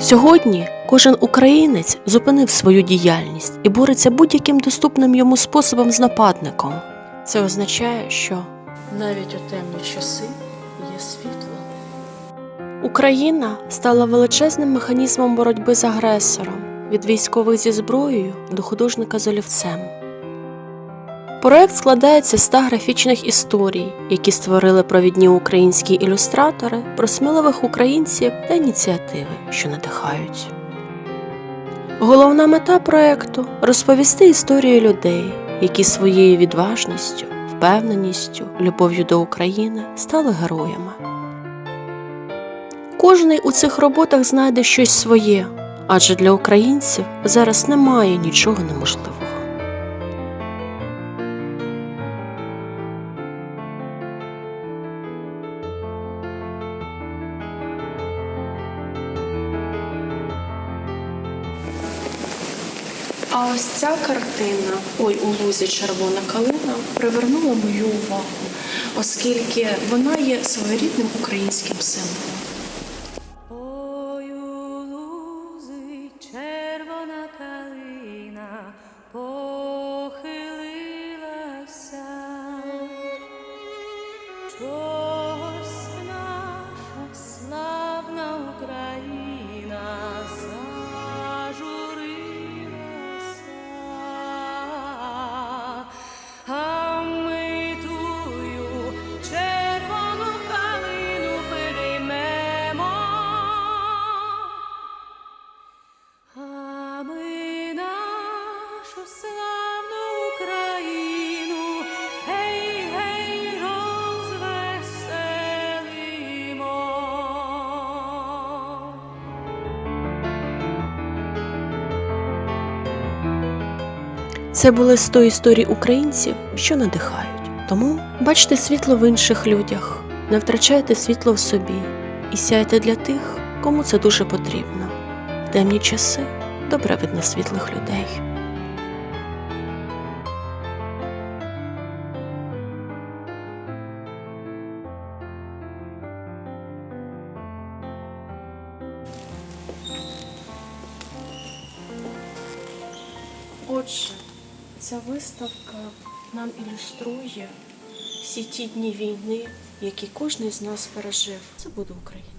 Сьогодні кожен українець зупинив свою діяльність і бореться будь-яким доступним йому способом з нападником. Це означає, що навіть у темні часи є світло. Україна стала величезним механізмом боротьби з агресором від військових зі зброєю до художника з олівцем. Проект складається з 100 графічних історій, які створили провідні українські ілюстратори про сміливих українців та ініціативи, що надихають. Головна мета проекту розповісти історії людей, які своєю відважністю, впевненістю, любов'ю до України стали героями. Кожний у цих роботах знайде щось своє, адже для українців зараз немає нічого неможливого. А ось ця картина Ой у лузі червона калина привернула мою увагу, оскільки вона є своєрідним українським символом. Похилилася. А ми нашу славну Україну, гей, гей, розвеселимо. Це були 100 історій українців, що надихають. Тому бачте світло в інших людях, не втрачайте світло в собі і сяйте для тих, кому це дуже потрібно. В темні часи добре видно світлих людей. Отже, ця виставка нам ілюструє всі ті дні війни, які кожен з нас пережив. Це буде Україна.